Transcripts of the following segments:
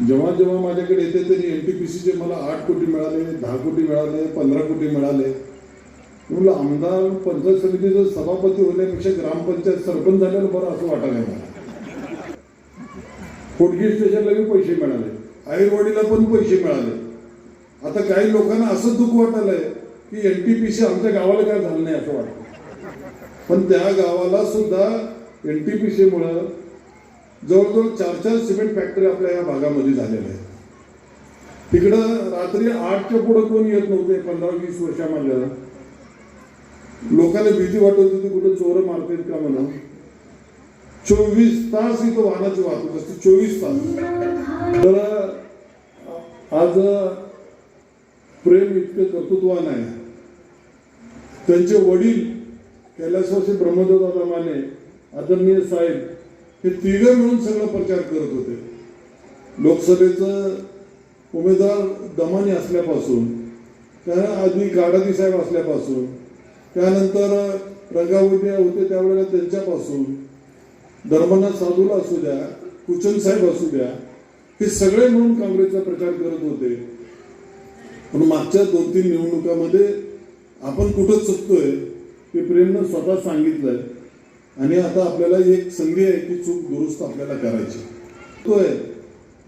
जेव्हा जेव्हा माझ्याकडे येते तरी एन टी पी सीचे मला आठ कोटी मिळाले दहा कोटी मिळाले पंधरा कोटी मिळाले. म्हणलं आमदार पंचायत समितीचं सभापती होण्यापेक्षा ग्रामपंचायत सरपंच झालेलं बरं असं वाटायला मला फोडगी स्टेशनला बी पैसे मिळाले. आईरवाडीला पण पैसे मिळाले. आता काही लोकांना असं दुःख वाटायलंय की एन टी पी सी आमच्या गावाला काय झालं नाही असं वाटतं. पण त्या गावाला सुद्धा एन टी पी सीमुळं जवळजवळ चार चार सिमेंट फॅक्टरी आपल्या या भागामध्ये झालेल्या आहेत. तिकडं रात्री आठच्या पुढं कोण येत नव्हते पंधरा वीस वर्षामध्ये लोकांना भीती वाटत होती कुठं चोर मारतात का म्हणून चोवीस तास इथं वाहनाची वाहतूक असते चोवीस तास. तर आज प्रेम इतकं कर्तृत्वान आहे. त्यांचे वडील कैलासवासी ब्रह्मदेवदादा माने आदरणीय साहेब हे तिघे मिळून सगळं प्रचार करत होते. लोकसभेचं उमेदवार दमानी असल्यापासून त्या आधी गाडादी साहेब असल्यापासून त्यानंतर रंगावती होते त्यावेळेला त्यांच्यापासून धर्मनाथ साधूला असू द्या कुचन साहेब असू द्या हे सगळे म्हणून काँग्रेसचा प्रचार करत होते. पण मागच्या दोन तीन निवडणुकामध्ये आपण कुठं चुकतोय ते प्रेमनं स्वतः सांगितलंय. आणि आता आपल्याला एक संधी आहे की चूक दुरुस्त आपल्याला करायची. तो आहे.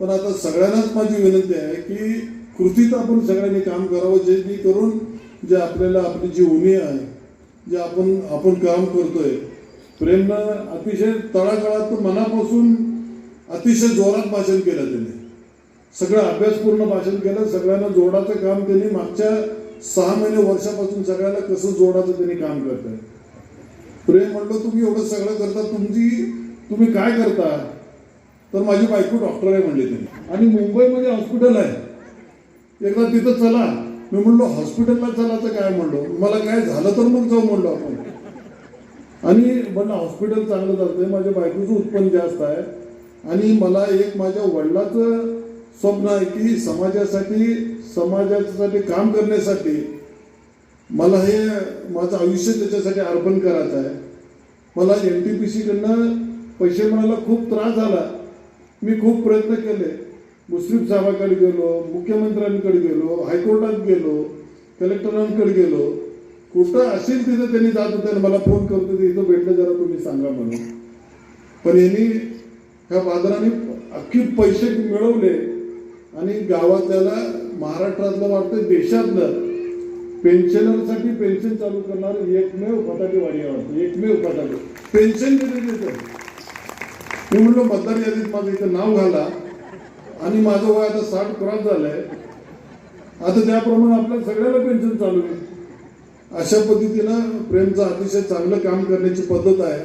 पण आता सगळ्यांनाच माझी विनंती आहे की कृतीत आपण सगळ्यांनी काम करावं जे की करून जे आपल्याला आपली जी उणी आहे जे आपण आपण काम करतोय प्रेमनं अतिशय तळागाळात मनापासून अतिशय जोरात भाषण केलं त्याने. सगळं अभ्यासपूर्ण भाषण केलं सगळ्यांना जोडाचं काम त्यांनी मागच्या सहा महिने वर्षापासून सगळ्यांना कसं जोडाचं त्यांनी काम करत आहे प्रेम म्हणलं तुम्ही एवढं सगळं करता तुमची तुम्ही काय करता? तर माझी बायको डॉक्टर आहे म्हणले त्यांनी. आणि मुंबईमध्ये हॉस्पिटल आहे. एकदा तिथं चला. मी म्हणलो हॉस्पिटलला चला तर काय? म्हणलो. मला काय झालं तर मग जाऊ म्हणलो आपण. आणि म्हणलं हॉस्पिटल चांगलं चालतंय. माझ्या बायकोचं उत्पन्न जास्त आहे. आणि मला एक माझ्या वडिलाचं स्वप्न आहे की समाजासाठी समाजासाठी काम करण्यासाठी मला हे माझं आयुष्य त्याच्यासाठी अर्पण करायचं आहे. मला एन टी पी सीकडनं पैसे मिळायला खूप त्रास झाला. मी खूप प्रयत्न केले. मुस्लिम साहेबाकडे गेलो मुख्यमंत्र्यांकडे गेलो हायकोर्टात गेलो कलेक्टरांकडे गेलो. कुठं असेल तिथं त्यांनी जात होते आणि मला फोन करत होते इथं भेटलं जरा तुम्ही सांगा म्हणून. पण यांनी ह्या बाजाराने अख्खी पैसे मिळवले. आणि गावातल्याला महाराष्ट्रातलं वाटतं देशातलं पेन्शनरसाठी पेन्शन चालू करणार एकमेव फटाकेवाडी आहे एकमेव फटाके. पेन्शन किती मी म्हणलो मतदार यादीत माझं इथं नाव घाला. आणि माझं वय आता साठ क्रॉस झालंय. आता त्याप्रमाणे आपल्या सगळ्याला पेन्शन चालू आहे. अशा पद्धतीनं प्रेमचं अतिशय चांगलं काम करण्याची पद्धत आहे.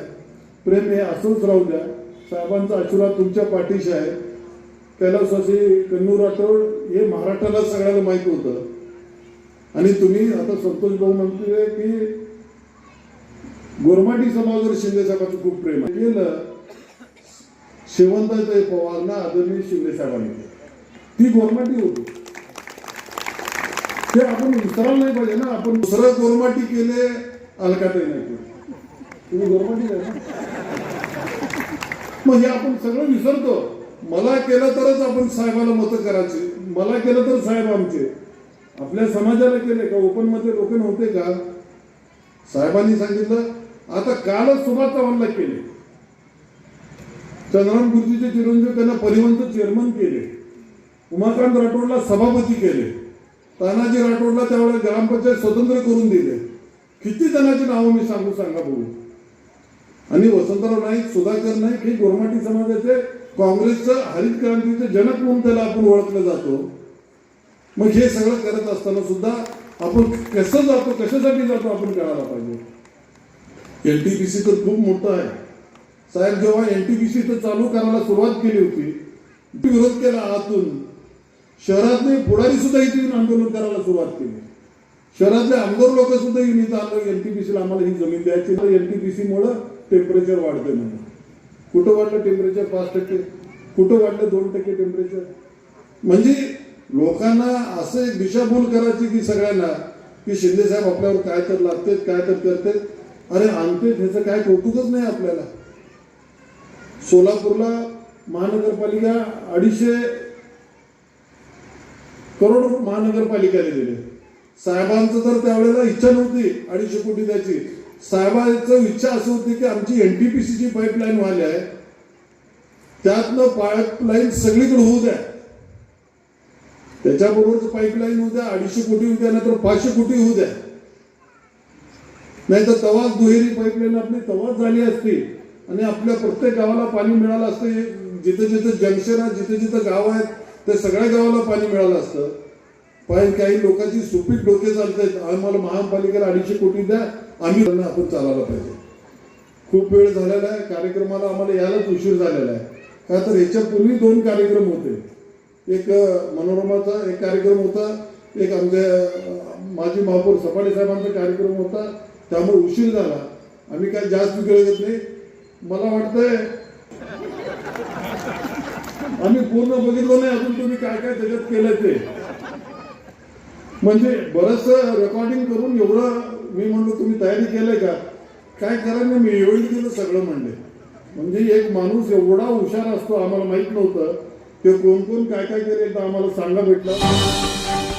प्रेम हे असंच राहू द्या. साहेबांचा आशीर्वाद तुमच्या पाठीशी आहे. कैलासवासी कन्नूर राठोड हे महाराष्ट्राला सगळ्याला माहिती होतं. आणि तुम्ही आता संतोष भाऊ म्हणतोय की गोरमाटी समाजावर शिंदे साहेबांचं खूप प्रेम आहे. गेलं शेवंताचं पवारना आदरणीय शिंदे साहेबांनी ती गोरमाटी होती. ते आपण विसरायला नाही पाहिजे ना आपण दुसरं गोरमाटी केले अलकाटे नाही केले. तुम्ही गोरमाटी मग हे आपण सगळं विसरतो. मला केलं तरच आपण साहेबाला मतं करायची. मला केलं तर साहेब आमचे. आपल्या समाजाला केले का? ओपनमध्ये लोक नव्हते का? साहेबांनी सांगितलं आता कालच सुभाष चव्हाणला केले चंद्राम गुरुजीचे चिरंजीव त्यांना परिवहनचं चेअरमन केले. उमाकांत राठोडला सभापती केले. तानाजी राठोडला त्यावेळेस ग्रामपंचायत स्वतंत्र करून दिले. किती जणांची नावं मी सांगू सांगा बघू आणि वसंतराव नाईक सुधाकर नाईक हे गोरमाटी समाजाचे काँग्रेसचं हरित क्रांतीचे जनक म्हणून त्याला आपण ओळखलं जातो. मग हे सगळं करत असताना सुद्धा आपण कसं जातो कशासाठी जातो आपण कळायला पाहिजे. एल टी पी सी तर खूप मोठं आहे. साहेब जेव्हा एल टी पी सी तर चालू करायला सुरुवात केली होती विरोध केला आतून. शहरातले पुढारी सुद्धा इथे येऊन आंदोलन करायला सुरुवात केली. शहरातले आमदार लोक सुद्धा येऊन इथं आलं एल टी पी सीला आम्हाला ही जमीन द्यायची तर एल टी पी सी मुळे टेम्परेचर वाढते म्हणून. कुठं वाढलं टेम्परेचर पाच टक्के. कुठं वाढलं दोन टक्के टेम्परेचर म्हणजे लोकांना असं एक दिशाभूल करायची की सगळ्यांना की शिंदे साहेब आपल्यावर काय तर लागतेत काय तर करतेत. अरे आणतेत ह्याचं काय कौतुकच नाही आपल्याला. सोलापूरला महानगरपालिका अडीचशे करोड महानगरपालिकेने दिले. साहेबांचं तर त्यावेळेला इच्छा नव्हती अडीचशे कोटी द्यायची. साहेबांचं इच्छा असं होती की आमची एनटीपीसीची पाईपलाईन व्हायला आहे. त्यातनं पाईपलाईन सगळीकडे होऊ द्या. त्याच्याबरोबरच पाईपलाईन होऊ द्या अडीचशे कोटी होऊ द्या नाहीतर पाचशे कोटी होऊ द्या. नाही तर तवाच दुहेरी पाईपलाईन आपली तवाच झाली असती. आणि आपल्या प्रत्येक गावाला पाणी मिळालं असतं. जिथे जिथे जंक्शन आहे जिथे जिथे गाव आहेत त्या सगळ्या गावाला पाणी मिळालं असतं. पण काही लोकांची सुपीक डोके चालतात आम्हाला महापालिकेला अडीचशे कोटी द्या आम्ही त्यांना आपण चालायला पाहिजे. खूप वेळ झालेला आहे. कार्यक्रमाला आम्हाला यायलाच उशीर झालेला आहे. का तर याच्यापूर्वी दोन कार्यक्रम होते. एक मनोरमाचा एक कार्यक्रम होता. एक आमच्या माजी महापौर सपाटे साहेबांचा कार्यक्रम होता. त्यामुळे उशीर झाला. आम्ही काय जास्त वेळ घेत नाही. मला वाटतंय आम्ही पूर्ण बघितलं नाही अजून तुम्ही काय काय त्याच्यात केलं ते. म्हणजे बरंच रेकॉर्डिंग करून एवढं मी म्हणलो तुम्ही तयारी केलंय का? काय करा मी एवढी दिलं सगळं म्हणले. म्हणजे एक माणूस एवढा हुशार असतो आम्हाला माहीत नव्हतं. ते कोण कोण काय काय केले तर आम्हाला सांगा भेटलं.